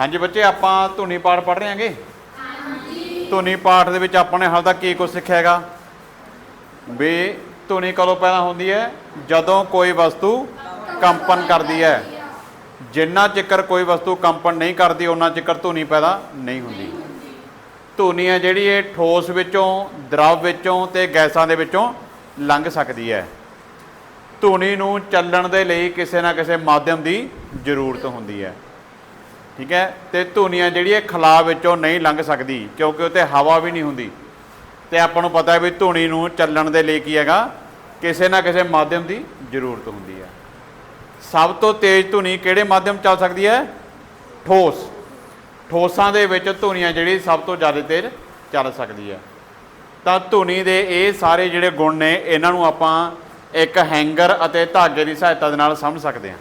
ਹਾਂਜੀ ਬੱਚੇ, ਆਪਾਂ ਧੁਨੀ ਪਾਠ ਪੜ੍ਹ ਰਹੇ ਹਾਂਗੇ? ਹਾਂਜੀ ਧੁਨੀ ਪਾਠ ਦੇ ਵਿੱਚ ਆਪਾਂ ਨੇ ਹਾਲ ਤੱਕ ਕੀ ਕੁਝ ਸਿੱਖਿਆ ਹੈਗਾ? ਵੀ ਧੁਨੀ ਕਦੋਂ ਪੈਦਾ ਹੁੰਦੀ ਹੈ? ਜਦੋਂ ਕੋਈ ਵਸਤੂ ਕੰਪਨ ਕਰਦੀ ਹੈ। ਜਿੰਨਾ ਚਿਕਰ ਕੋਈ ਵਸਤੂ ਕੰਪਨ ਨਹੀਂ ਕਰਦੀ ਉਹਨਾਂ ਚਿਕਰ ਧੁਨੀ ਪੈਦਾ ਨਹੀਂ ਹੁੰਦੀ। ਧੁਨੀ ਹੈ ਜਿਹੜੀ ਇਹ ਠੋਸ ਵਿੱਚੋਂ, ਦਰਵ ਵਿੱਚੋਂ ਤੇ ਗੈਸਾਂ ਦੇ ਵਿੱਚੋਂ ਲੰਘ ਸਕਦੀ ਹੈ। ਧੁਨੀ ਨੂੰ ਚੱਲਣ ਦੇ ਲਈ ਕਿਸੇ ਨਾ ਕਿਸੇ ਮਾਧਿਅਮ ਦੀ ਜ਼ਰੂਰਤ ਹੁੰਦੀ ਹੈ। ਠੀਕ ਹੈ? ਤੇ ਧੁਨੀਆਂ ਜਿਹੜੀ ਇਹ ਖਲਾ ਵਿੱਚੋਂ ਨਹੀਂ ਲੰਘ ਸਕਦੀ, ਕਿਉਂਕਿ ਉੱਤੇ ਹਵਾ ਵੀ ਨਹੀਂ ਹੁੰਦੀ। ਤੇ ਆਪਾਂ ਨੂੰ ਪਤਾ ਹੈ ਵੀ ਧੁਨੀ ਨੂੰ ਚੱਲਣ ਦੇ ਲਈ ਕੀ ਹੈਗਾ? ਕਿਸੇ ਨਾ ਕਿਸੇ ਮਾਧਿਅਮ ਦੀ ਜ਼ਰੂਰਤ ਹੁੰਦੀ ਹੈ। ਸਭ ਤੋਂ ਤੇਜ਼ ਧੁਨੀ ਕਿਹੜੇ ਮਾਧਿਅਮ ਚੱਲ ਸਕਦੀ ਹੈ? ਠੋਸ। ਠੋਸਾਂ ਦੇ ਵਿੱਚ ਧੁਨੀਆਂ ਜਿਹੜੀ ਸਭ ਤੋਂ ਜ਼ਿਆਦਾ ਤੇਜ਼ ਚੱਲ ਸਕਦੀ ਹੈ। ਤਾਂ ਧੁਨੀ ਦੇ ਇਹ ਸਾਰੇ ਜਿਹੜੇ ਗੁਣ ਨੇ, ਇਹਨਾਂ ਨੂੰ ਆਪਾਂ ਇੱਕ ਹੈਂਗਰ ਅਤੇ ਧਾਗੇ ਦੀ ਸਹਾਇਤਾ ਦੇ ਨਾਲ ਸਮਝ ਸਕਦੇ ਹਾਂ।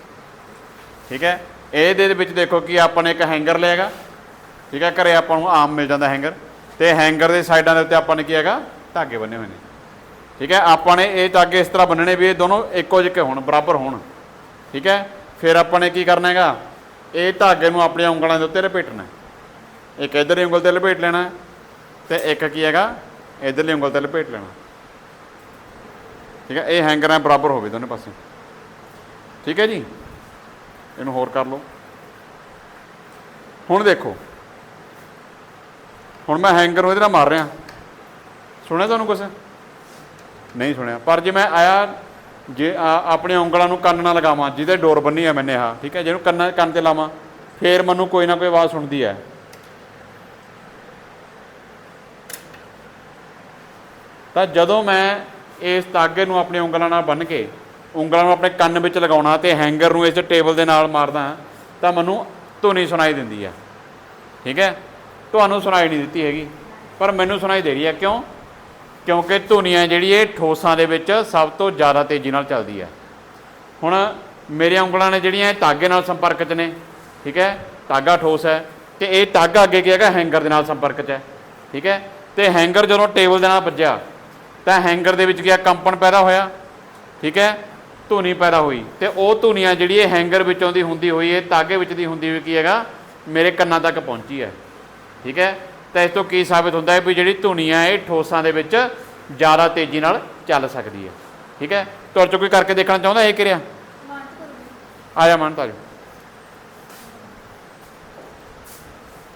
ਠੀਕ ਹੈ? ਇਹਦੇ ਵਿੱਚ ਦੇਖੋ ਕਿ ਆਪਾਂ ਨੇ ਇੱਕ ਹੈਂਗਰ ਲਿਆਗਾ, ਠੀਕ ਹੈ, ਘਰੇ ਆਪਾਂ ਨੂੰ ਆਮ ਮਿਲ ਜਾਂਦਾ ਹੈਂਗਰ। ਤੇ ਹੈਂਗਰ ਦੇ ਸਾਈਡਾਂ ਦੇ ਉੱਤੇ ਆਪਾਂ ਨੇ ਕੀ ਹੈਗਾ, ਧਾਗੇ ਬੰਨੇ ਹੋਏ ਨੇ। ਠੀਕ ਹੈ, ਆਪਾਂ ਨੇ ਇਹ ਧਾਗੇ ਇਸ ਤਰ੍ਹਾਂ ਬੰਨਣੇ ਵੀ ਇਹ ਦੋਨੋਂ ਇੱਕੋ ਜਿਹੇ ਹੋਣ, ਬਰਾਬਰ ਹੋਣ। ਠੀਕ ਹੈ, ਫਿਰ ਆਪਾਂ ਨੇ ਕੀ ਕਰਨਾ ਹੈਗਾ, ਇਹ ਧਾਗੇ ਨੂੰ ਆਪਣੀਆਂ ਉਂਗਲਾਂ ਦੇ ਉੱਤੇ ਲਪੇਟਣਾ ਇੱਕ ਇਧਰਲੀ ਉਂਗਲ ਤੇ ਲਪੇਟ ਲੈਣਾ ਹੈ ਤੇ ਇੱਕ ਕੀ ਹੈਗਾ, ਇਧਰਲੀ ਉਂਗਲ ਤੇ ਲਪੇਟ ਲੈਣਾ। ਠੀਕ ਹੈ, ਇਹ ਹੈਂਗਰ ਹੈ ਬਰਾਬਰ ਹੋਵੇ ਦੋਨੇ ਪਾਸੇ। ਠੀਕ ਹੈ ਜੀ? ਇਹਨੂੰ ਹੋਰ ਕਰ ਲਓ। ਹੁਣ ਦੇਖੋ। ਹੁਣ ਮੈਂ ਹੈਂਗਰ ਨੂੰ ਇਹਦੇ ਨਾਲ ਮਾਰ ਰਿਹਾ। ਸੁਣਿਆ ਤੁਹਾਨੂੰ ਕੁਛ? ਨਹੀਂ ਸੁਣਿਆ। ਪਰ ਜੇ ਮੈਂ ਆਇਆ, ਜੇ ਆਪਣੇ ਉਂਗਲਾਂ ਨੂੰ ਕੰਨ ਨਾਲ ਲਗਾਵਾਂ, ਜਿਹਦੇ ਡੋਰ ਬੰਨੀ ਆ ਮੈਨੇ ਆ, ਠੀਕ ਹੈ, ਜਿਹਨੂੰ ਕੰਨ ਕੰਨ ਤੇ ਲਾਵਾਂ, ਫੇਰ ਮੈਨੂੰ ਕੋਈ ਨਾ ਕੋਈ ਆਵਾਜ਼ ਸੁਣਦੀ ਹੈ। ਤਾਂ ਜਦੋਂ ਮੈਂ ਇਸ ਤਾਗੇ ਨੂੰ ਆਪਣੇ ਉਂਗਲਾਂ ਨਾਲ ਬੰਨ੍ਹ ਕੇ ਉਂਗਲਾਂ ਨੂੰ ਆਪਣੇ ਕੰਨ ਵਿੱਚ ਲਗਾਉਣਾ ਤੇ ਹੈਂਗਰ ਨੂੰ ਇਸ ਟੇਬਲ ਦੇ ਨਾਲ ਮਾਰਦਾ ਤਾਂ ਮੈਨੂੰ ਧੁਨੀ ਸੁਣਾਈ ਦਿੰਦੀ ਆ। ਠੀਕ ਹੈ? ਤੁਹਾਨੂੰ ਸੁਣਾਈ ਨਹੀਂ ਦਿੱਤੀ ਹੈਗੀ, ਪਰ ਮੈਨੂੰ ਸੁਣਾਈ ਦੇ ਰਹੀ ਹੈ ਕਿਉਂ? ਕਿਉਂਕਿ ਧੁਨੀਆਂ ਜਿਹੜੀ ਇਹ ਠੋਸਾਂ ਦੇ ਵਿੱਚ ਸਭ ਤੋਂ ਜ਼ਿਆਦਾ ਤੇਜ਼ੀ ਨਾਲ ਚੱਲਦੀ ਹੈ ਹੁਣ ਮੇਰੀਆਂ ਉਂਗਲਾਂ ਨੇ ਜਿਹੜੀਆਂ ਇਹ ਧਾਗੇ ਨਾਲ ਸੰਪਰਕ 'ਚ ਨੇ, ਠੀਕ ਹੈ? ਧਾਗਾ ਠੋਸ ਹੈ ਤੇ ਇਹ ਧਾਗਾ ਅੱਗੇ ਕੀ ਹੈਗਾ? ਹੈਂਗਰ ਦੇ ਨਾਲ ਸੰਪਰਕ 'ਚ ਹੈ। ਠੀਕ ਹੈ? ਤੇ ਹੈਂਗਰ ਜਦੋਂ ਟੇਬਲ ਦੇ ਨਾਲ ਵੱਜਿਆ, ਤਾਂ ਹੈਂਗਰ ਦੇ ਵਿੱਚ ਕੀ ਕੰਪਨ ਪੈਦਾ ਹੋਇਆ। ਠੀਕ ਹੈ? ਧੁਨੀ ਪੈਦਾ ਹੋਈ ਤੇ ਉਹ ਧੁਨੀਆਂ ਜਿਹੜੀ ਇਹ ਹੈਂਗਰ ਵਿੱਚੋਂ ਦੀ ਹੁੰਦੀ ਹੋਈ, ਇਹ ਤਾਗੇ ਵਿੱਚ ਦੀ ਹੁੰਦੀ ਹੋਈ ਕੀ ਹੈਗਾ? ਮੇਰੇ ਕੰਨਾਂ ਤੱਕ ਪਹੁੰਚੀ ਹੈ। ਠੀਕ ਹੈ? ਤਾਂ ਇਸ ਤੋਂ ਕੀ ਸਾਬਿਤ ਹੁੰਦਾ ਹੈ ਵੀ ਜਿਹੜੀ ਧੁਨੀ ਹੈ ਇਹ ਠੋਸਾਂ ਦੇ ਵਿੱਚ ਜ਼ਿਆਦਾ ਤੇਜ਼ੀ ਨਾਲ ਚੱਲ ਸਕਦੀ ਹੈ। ਠੀਕ ਹੈ? ਤੁਰ ਚੋਂ ਕੋਈ ਕਰਕੇ ਦੇਖਣਾ ਚਾਹੁੰਦਾ ਇਹ ਕਿਰਿਆ? ਆਇਆ ਜਾ ਮਨ ਤਾਜ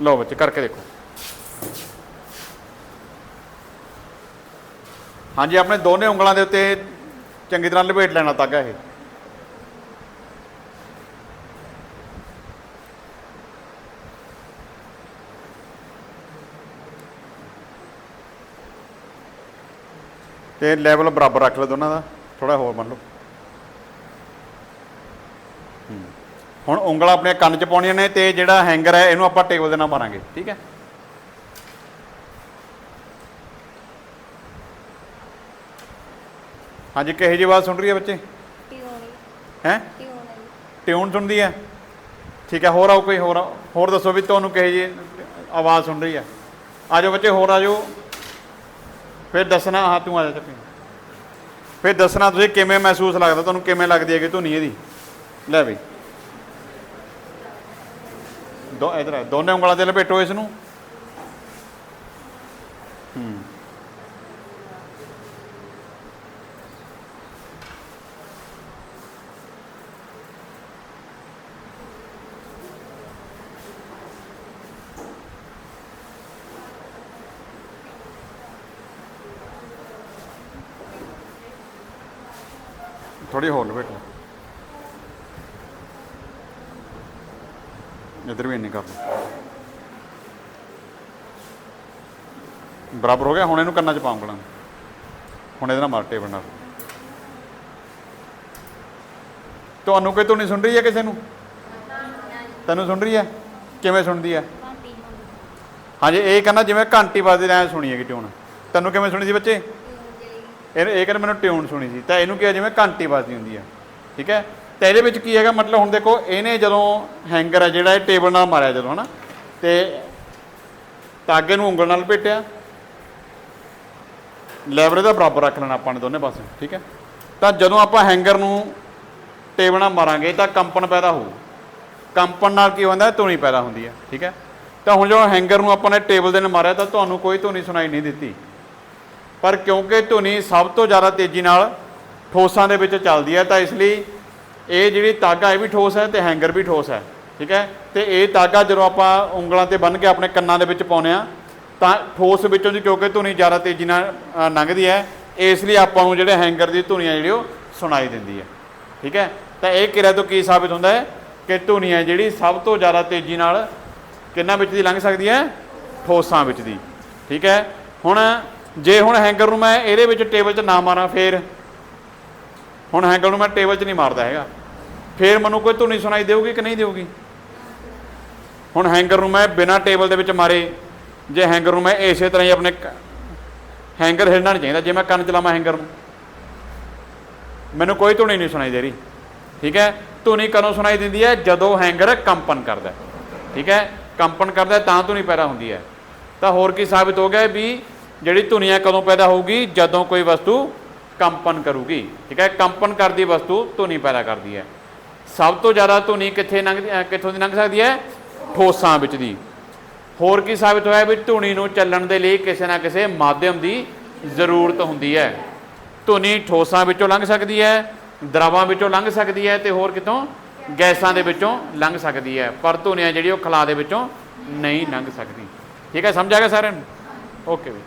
ਲਓ ਬੱਚੇ, ਕਰਕੇ ਦੇਖੋ। ਹਾਂਜੀ, ਆਪਣੇ ਦੋਨੇ ਉਂਗਲਾਂ ਦੇ ਉੱਤੇ ਚੰਗੀ ਤਰ੍ਹਾਂ ਲਪੇਟ ਲੈਣਾ ਤਾਗਾ ਇਹ। ਤੇ ਲੈਵਲ ਬਰਾਬਰ ਰੱਖ ਲਓ ਦੋਨਾਂ ਦਾ ਥੋੜਾ ਹੋਰ ਮੰਨ ਲਓ। ਹੁਣ ਉਂਗਲਾਂ ਆਪਣੇ ਕੰਨ 'ਚ ਪਾਉਣੀਆਂ ਨੇ ਤੇ ਜਿਹੜਾ ਹੈਂਗਰ ਹੈ, ਇਹਨੂੰ ਆਪਾਂ ਟੇਬਲ ਦੇ ਨਾਲ ਮਾਰਾਂਗੇ, ਠੀਕ ਹੈ? ਹਾਂਜੀ ਕਿਹੋ ਜਿਹੀ ਆਵਾਜ਼ ਸੁਣ ਰਹੀ ਹੈ ਬੱਚੇ? ਟਿਊਨ ਹੈ। ਟਿਊਨ ਸੁਣਦੀ ਹੈ? ਠੀਕ ਹੈ ਹੋਰ ਆਓ ਕੋਈ ਹੋਰ ਆਓ। ਹੋਰ ਦੱਸੋ ਵੀ ਤੁਹਾਨੂੰ ਕਿਹੋ ਜਿਹੀ ਆਵਾਜ਼ ਸੁਣ ਰਹੀ ਹੈ? ਆ ਜਾਓ ਬੱਚੇ ਹੋਰ ਆ ਜਾਓ। ਫਿਰ ਦੱਸਣਾ ਹਾਂ ਤੂੰ ਆ ਜਾ ਚੱਪੀ। ਫਿਰ ਦੱਸਣਾ ਤੁਸੀਂ ਕਿਵੇਂ ਮਹਿਸੂਸ ਲੱਗਦਾ? ਤੁਹਾਨੂੰ ਕਿਵੇਂ ਲੱਗਦੀ ਹੈ ਕਿ ਧੁਨੀ ਇਹਦੀ? ਲੈ ਬਈ ਦੋ ਇਧਰ ਦੋਨੇ ਉਂਗਲਾਂ ਤੇ ਲਪੇਟੋ ਇਸ ਨੂੰ। ਥੋੜੀ ਹੋਰ ਲਪੇਟੋ ਇਧਰ ਵੀ ਇੰਨੀ ਕਰ ਲਓ। ਬਰਾਬਰ ਹੋ ਗਿਆ ਹੁਣ ਇਹਨੂੰ ਕੰਨਾਂ 'ਚ ਪਾਉਂਗਲਾਂ ਹੁਣ ਇਹਦੇ ਨਾਲ ਮਾਰ ਟੇਬਲ ਨਾਲ। ਤੁਹਾਨੂੰ ਕੋਈ ਧੁਨੀ ਸੁਣ ਰਹੀ ਹੈ ਕਿਸੇ ਨੂੰ? ਤੈਨੂੰ ਸੁਣ ਰਹੀ ਹੈ? ਕਿਵੇਂ ਸੁਣਦੀ ਹੈ? ਹਾਂਜੀ ਇਹ ਕਹਿੰਦਾ ਜਿਵੇਂ ਘੰਟੀ ਵੱਜਦੀ ਐ ਸੁਣੀ ਹੈਗੀ ਟਿਊਨ ਤੈਨੂੰ ਕਿਵੇਂ ਸੁਣੀ ਸੀ ਬੱਚੇ? ਟਿਊਨ ਇਹ ਕਹਿੰਦੇ ਮੈਨੂੰ ਟਿਊਨ ਸੁਣੀ ਸੀ, ਤਾਂ ਇਹਨੂੰ ਕੀ ਹੈ ਜਿਵੇਂ ਘੰਟੀ ਵੱਜਦੀ ਹੁੰਦੀ ਹੈ ਠੀਕ ਹੈ? ਤਾਂ ਇਹਦੇ ਵਿੱਚ ਕੀ ਹੈਗਾ, ਮਤਲਬ ਹੁਣ ਦੇਖੋ, ਇਹਨੇ ਜਦੋਂ ਹੈਂਗਰ ਹੈ ਜਿਹੜਾ ਇਹ ਟੇਬਲ ਨਾਲ ਮਾਰਿਆ ਜਦੋਂ, ਹਨਾ? ਤੇ ਤਾਗੇ ਨੂੰ ਉਂਗਲ ਨਾਲ ਲਪੇਟਿਆ। ਲੈਵਰ ਦਾ ਬਰਾਬਰ ਰੱਖ ਲੈਣਾ ਆਪਾਂ ਨੇ ਦੋਨੇ ਪਾਸੇ, ਠੀਕ ਹੈ? ਤਾਂ ਜਦੋਂ ਆਪਾਂ ਹੈਂਗਰ ਨੂੰ ਟੇਬਲ ਨਾਲ ਮਾਰਾਂਗੇ, ਤਾਂ ਕੰਪਨ ਪੈਦਾ ਹੋਊ। ਕੰਪਨ ਨਾਲ ਕੀ ਹੁੰਦਾ, ਧੁਨੀ ਪੈਦਾ ਹੁੰਦੀ ਹੈ ਠੀਕ ਹੈ? ਤਾਂ ਹੁਣ ਜਦੋਂ ਹੈਂਗਰ ਨੂੰ ਆਪਾਂ ਨੇ ਟੇਬਲ ਦੇ ਨਾਲ ਮਾਰਿਆ, ਤਾਂ ਤੁਹਾਨੂੰ ਕੋਈ ਧੁਨੀ ਸੁਣਾਈ ਨਹੀਂ ਦਿੱਤੀ। ਪਰ ਕਿਉਂਕਿ ਧੁਨੀ ਸਭ ਤੋਂ ਜ਼ਿਆਦਾ ਤੇਜ਼ੀ ਨਾਲ ਠੋਸਾਂ ਦੇ ਵਿੱਚ ਚੱਲਦੀ ਹੈ, ਤਾਂ ਇਸ ਲਈ ਇਹ ਜਿਹੜੀ ਤਾਗਾ ਇਹ ਵੀ ਠੋਸ ਹੈ ਤੇ ਹੈਂਗਰ ਵੀ ਠੋਸ ਹੈ, ਠੀਕ ਹੈ? ਤੇ ਇਹ ਤਾਗਾ ਜਦੋਂ ਆਪਾਂ ਉਂਗਲਾਂ ਤੇ ਬੰਨ੍ਹ ਕੇ ਆਪਣੇ ਕੰਨਾਂ ਦੇ ਵਿੱਚ ਪਾਉਂਦੇ ਆ ਤਾਂ ਠੋਸ ਵਿੱਚੋਂ ਦੀ ਕਿਉਂਕਿ ਧੁਨੀ ਜ਼ਿਆਦਾ ਤੇਜ਼ੀ ਨਾਲ ਲੰਘਦੀ ਹੈ, ਇਸ ਲਈ ਆਪਾਂ ਨੂੰ ਜਿਹੜੇ ਹੈਂਗਰ ਦੀ ਧੁਨੀ ਹੈ ਜਿਹੜੀ ਉਹ ਸੁਣਾਈ ਦਿੰਦੀ ਹੈ, ਠੀਕ ਹੈ? ਤਾਂ ਇਹ ਕਿਰਿਆ ਤੋਂ ਕੀ ਸਾਬਿਤ ਹੁੰਦਾ ਹੈ? ਕਿ ਧੁਨੀ ਹੈ ਜਿਹੜੀ ਸਭ ਤੋਂ ਜ਼ਿਆਦਾ ਤੇਜ਼ੀ ਨਾਲ ਕਿੰਨਾ ਵਿੱਚ ਦੀ ਲੰਘ ਸਕਦੀ ਹੈ? ਠੋਸਾਂ ਵਿੱਚ ਦੀ, ਠੀਕ ਹੈ? ਹੁਣ ਜੇ ਹੁਣ ਹੈਂਗਰ ਨੂੰ ਮੈਂ ਇਹਦੇ ਵਿੱਚ ਟੇਬਲ 'ਚ ਨਾ ਮਾਰਾਂ, ਫੇਰ? ਹੁਣ ਹੈਂਗਰ ਨੂੰ ਮੈਂ ਟੇਬਲ 'ਚ ਨਹੀਂ ਮਾਰਦਾ ਹੈਗਾ। ਫੇਰ ਮੈਨੂੰ ਕੋਈ ਧੁਨੀ ਸੁਣਾਈ ਦੇਊਗੀ ਕਿ ਨਹੀਂ ਦੇਊਗੀ? ਹੁਣ ਹੈਂਗਰ ਨੂੰ ਮੈਂ ਬਿਨਾ ਟੇਬਲ ਦੇ ਵਿੱਚ ਮਾਰੇ, ਜੇ ਹੈਂਗਰ ਨੂੰ ਮੈਂ ਇਸੇ ਤਰ੍ਹਾਂ ਹੀ ਆਪਣੇ ਹੈਂਗਰ ਹਿਲਣਾ ਨਹੀਂ ਚਾਹੀਦਾ, ਜੇ ਮੈਂ ਕੰਨ ਚਲਾਵਾਂ ਹੈਂਗਰ ਨੂੰ। ਮੈਨੂੰ ਕੋਈ ਧੁਨੀ ਨਹੀਂ ਸੁਣਾਈ ਦੇ ਰਹੀ। ਠੀਕ ਹੈ? ਧੁਨੀ ਕਦੋਂ ਸੁਣਾਈ ਦਿੰਦੀ ਹੈ? ਜਦੋਂ ਹੈਂਗਰ ਕੰਪਨ ਕਰਦਾ ਠੀਕ ਹੈ? ਕੰਪਨ ਕਰਦਾ ਤਾਂ ਧੁਨੀ ਪੈਦਾ ਹੁੰਦੀ ਹੈ। ਤਾਂ ਹੋਰ ਕੀ ਸਾਬਿਤ ਹੋ ਗਿਆ ਵੀ ਜਿਹੜੀ ਧੁਨੀਆਂ ਕਦੋਂ ਪੈਦਾ ਹੋਊਗੀ? ਜਦੋਂ ਕੋਈ ਵਸਤੂ ਕੰਪਨ ਕਰੂਗੀ। ਠੀਕ ਹੈ? ਕੰਪਨ ਕਰਦੀ ਵਸਤੂ ਧੁਨੀ ਪੈਦਾ ਕਰਦੀ ਹੈ। ਸਭ ਤੋਂ ਜ਼ਿਆਦਾ ਧੁਨੀ ਕਿੱਥੇ ਲੰਘ ਕਿੱਥੋਂ ਦੀ ਲੰਘ ਸਕਦੀ ਹੈ? ਠੋਸਾਂ ਵਿੱਚ ਦੀ। ਹੋਰ ਕੀ ਸਾਬਿਤ ਹੋਇਆ ਵੀ ਧੁਨੀ ਨੂੰ ਚੱਲਣ ਦੇ ਲਈ ਕਿਸੇ ਨਾ ਕਿਸੇ ਮਾਧਿਅਮ ਦੀ ਜ਼ਰੂਰਤ ਹੁੰਦੀ ਹੈ। ਧੁਨੀ ਠੋਸਾਂ ਵਿੱਚੋਂ ਲੰਘ ਸਕਦੀ ਹੈ, ਦਰਾਵਾਂ ਵਿੱਚੋਂ ਲੰਘ ਸਕਦੀ ਹੈ ਤੇ ਹੋਰ ਕਿਤੋਂ ਗੈਸਾਂ ਦੇ ਵਿੱਚੋਂ ਲੰਘ ਸਕਦੀ ਹੈ। ਪਰ ਧੁਨੀਆਂ ਜਿਹੜੀ ਉਹ ਖਲਾ ਦੇ ਵਿੱਚੋਂ ਨਹੀਂ ਲੰਘ ਸਕਦੀ। ਠੀਕ ਹੈ? ਸਮਝ ਆ ਗਿਆ ਸਾਰਿਆਂ ਨੂੰ? ਓਕੇ ਵੀ।